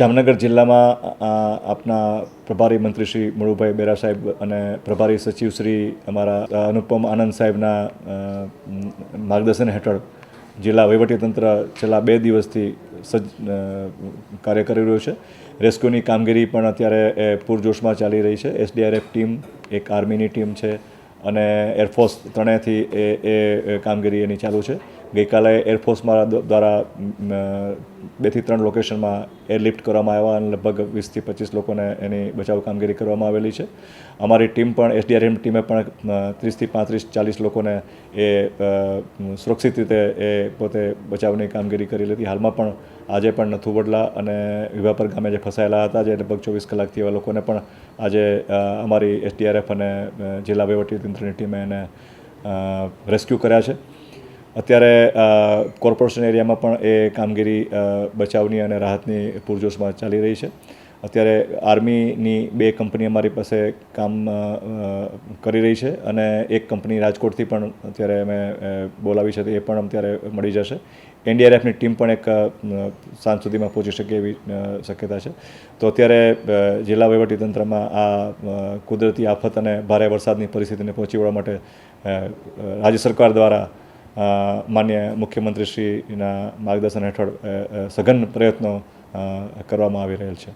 જામનગર જિલ્લામાં આપના પ્રભારી મંત્રી શ્રી મુળુભાઈ બેરા સાહેબ અને પ્રભારી સચિવ શ્રી અમારા અનુપમ આનંદ સાહેબના માર્ગદર્શન હેઠળ જિલ્લા વહીવટીતંત્ર છેલ્લા બે દિવસથી સજ્જ કાર્ય કરી રહ્યું છે. રેસ્ક્યુની કામગીરી પણ અત્યારે એ પૂરજોશમાં ચાલી રહી છે. એસડીઆરએફ ટીમ, એક આર્મીની ટીમ છે અને એરફોર્સ ત્રણેયથી એ એ કામગીરી એની ચાલુ છે. ગઈકાલે એરફોર્સમાં દ્વારા બેથી ત્રણ લોકેશનમાં એરલિફ્ટ કરવામાં આવ્યા અને લગભગ વીસથી પચીસ લોકોને એની બચાવ કામગીરી કરવામાં આવેલી છે. અમારી ટીમ પણ, એસડીઆરએમ ટીમે પણ ત્રીસથી પાંત્રીસ, ચાલીસ લોકોને એ સુરક્ષિત રીતે એ પોતે બચાવની કામગીરી કરી લીધી. હાલમાં પણ આજે પણ નથુવડલા અને વિભાપર ગામે જે ફસાયેલા હતા, જે લગભગ ચોવીસ કલાકથી એવા લોકોને પણ આજે અમારી એસડીઆરએફ અને જિલ્લા જિલ્લા વહીવટીતંત્રની ટીમે એને રેસ્ક્યુ કર્યા છે. અત્યારે કોર્પોરેશન એરિયામાં પણ એ કામગીરી બચાવની અને રાહતની પૂરજોશમાં ચાલી રહી છે. અત્યારે આર્મીની બે કંપની અમારી પાસે કામ કરી રહી છે અને એક કંપની રાજકોટથી પણ અત્યારે અમે બોલાવી છે, તો એ પણ અત્યારે મળી જશે. એનડીઆરએફની ટીમ પણ એક સાંજ સુધીમાં પહોંચી શકે એવી શક્યતા છે. તો અત્યારે જિલ્લા વહીવટીતંત્રમાં આ કુદરતી આફત અને ભારે વરસાદની પરિસ્થિતિને પહોંચી વળવા માટે રાજ્ય સરકાર દ્વારા માન્ય મુખ્યમંત્રીશ્રીના માર્ગદર્શન હેઠળ સઘન પ્રયત્નો કરવામાં આવી રહેલ છે.